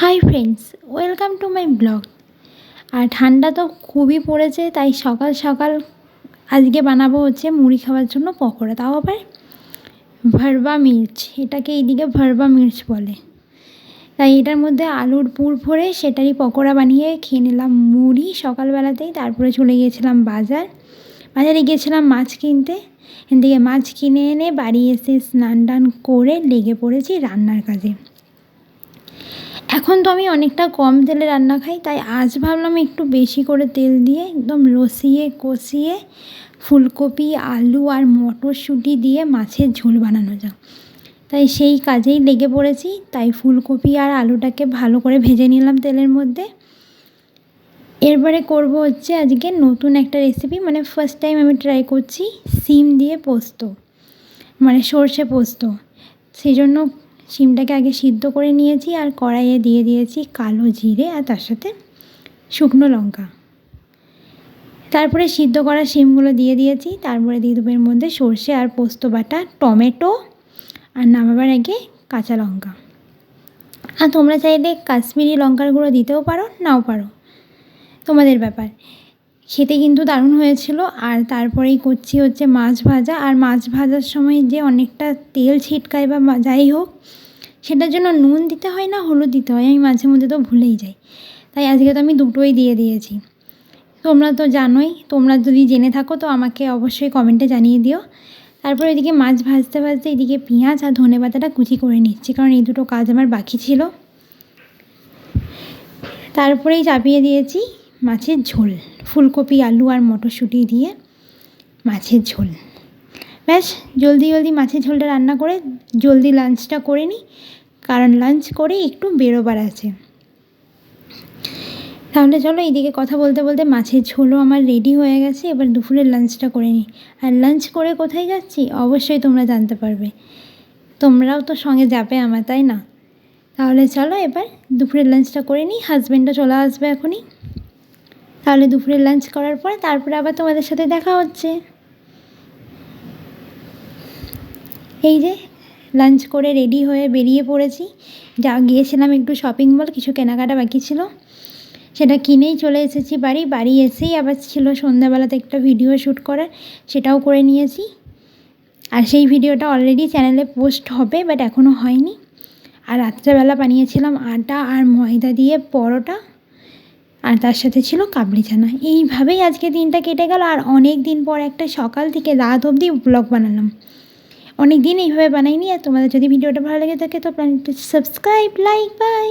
Hi friends, welcome to my blog. আর ঠান্ডা তো খুবই পড়েছে, তাই সকাল সকাল আজকে বানাবো হচ্ছে মুড়ি খাওয়ার জন্য পকোড়া। তাও আবার ভারবা মির্চ, এটাকে এইদিকে ভারবা মির্চ বলে। তাই এটার মধ্যে আলুর পুর ভরে সেটারই পকোড়া বানিয়ে খেয়ে নিলাম মুড়ি সকালবেলাতেই। তারপরে চলে গিয়েছিলাম বাজার। বাজারে গিয়েছিলাম মাছ কিনতে। এখান থেকে মাছ কিনে এনে বাড়ি এসে স্নান টান করে লেগে পড়েছি রান্নার কাজে। এখন তো আমি অনেকটা কম তেলে রান্না খাই, তাই আজ ভাবলাম একটু বেশি করে তেল দিয়ে একদম রসিয়ে কষিয়ে ফুলকপি, আলু আর মটরশুঁটি দিয়ে মাছের ঝোল বানানো যাক। তাই সেই কাজেই লেগে পড়েছি, তাই ফুলকপি আর আলুটাকে ভালো করে ভেজে নিলাম তেলের মধ্যে। এরপরে করব হচ্ছে আজকে নতুন একটা রেসিপি মানে ফার্স্ট টাইম আমি ট্রাই করছি, সিম দিয়ে পোস্ত মানে সর্ষে পোস্ত। সেই জন্য শিমটাকে আগে সিদ্ধ করে নিয়েছি আর কড়াইয়ে দিয়ে দিয়েছি কালো জিরে আর তার সাথে শুকনো লঙ্কা। তারপরে সিদ্ধ করা শিমগুলো দিয়ে দিয়েছি। তারপরে দিয়ে দেবো এর মধ্যে সর্ষে আর পোস্ত বাটা, টমেটো আর নামাবার আগে কাঁচা লঙ্কা। আর তোমরা চাইলে কাশ্মীরি লঙ্কার গুঁড়ো দিতেও পারো, নাও পারো। তোমাদের ব্যাপার। খেতে কিন্তু দারুণ হয়েছিল। আর তারপরেই করছি হচ্ছে মাছ ভাজা। আর মাছ ভাজার সময় যে অনেকটা তেল ছিটকায় বা যাই হোক, সেটার জন্য নুন দিতে হয় না, হলুদ দিতে হয়। আমি মাঝে মধ্যে তো ভুলেই যাই। তাই আজকে তো আমি দুটোই দিয়ে দিয়েছি। তোমরা তো জানোই, তোমরা যদি জেনে থাকো তো আমাকে অবশ্যই কমেন্টে জানিয়ে দিও। তারপর এদিকে মাছ ভাজতে ভাজতে এদিকে পেঁয়াজ আর ধনে পাতাটা কুচি করে নিচ্ছি, কারণ এই দুটো কাজ আমার বাকি ছিল। তারপরেই চাপিয়ে দিয়েছি মাছের ঝোল। ফুলকপি, আলু আর মটরশুঁটি দিয়ে মাছের ঝোল। ব্যাস, জলদি জলদি মাছের ঝোলটা রান্না করে, জলদি লাঞ্চটা করে নিই কারণ লাঞ্চ করে একটু বেরোবার আছে। তাহলে চলো এইদিকে কথা বলতে বলতে মাছের ঝোলও আমার রেডি হয়ে গেছে, এবার দুপুরের লাঞ্চটা করে নিই আর লাঞ্চ করে কোথায় যাচ্ছি? অবশ্যই তোমরা জানতে পারবে। তোমরাও তো সঙ্গে যাবে আমার, তাই না? তাহলে চলো এবার দুপুরের লাঞ্চটা করে নিই হাজব্যান্ডও চলে আসবে এখনই। তাহলে দুপুরে লাঞ্চ করার পর তারপরে আবার তোমাদের সাথে দেখা হচ্ছে। এই যে লাঞ্চ করে রেডি হয়ে বেরিয়ে পড়েছি। যা গিয়েছিলাম একটু শপিং মল কিছু কেনাকাটা বাকি ছিল। সেটা কিনেই চলে এসেছি বাড়ি। বাড়ি এসেই আবার ছিল সন্ধ্যাবেলাতে একটা ভিডিও শ্যুট করার, সেটাও করে নিয়েছি। আর সেই ভিডিওটা অলরেডি চ্যানেলে পোস্ট হবে বাট এখনও হয়নি। আর রাত্রেবেলা বানিয়েছিলাম আটা আর ময়দা দিয়ে পরোটা। আর তার সাথে ছিল কাবলি চানা এইভাবেই আজকে দিনটা কেটে গেল আর অনেক দিন পর একটা সকাল থেকে রাত অবধি ব্লগ বানালাম। অনেক দিন এইভাবে বানাইনি আর তোমাদের যদি ভিডিওটা ভালো লেগে থাকে তো প্ল্যান সাবস্ক্রাইব লাইক বাই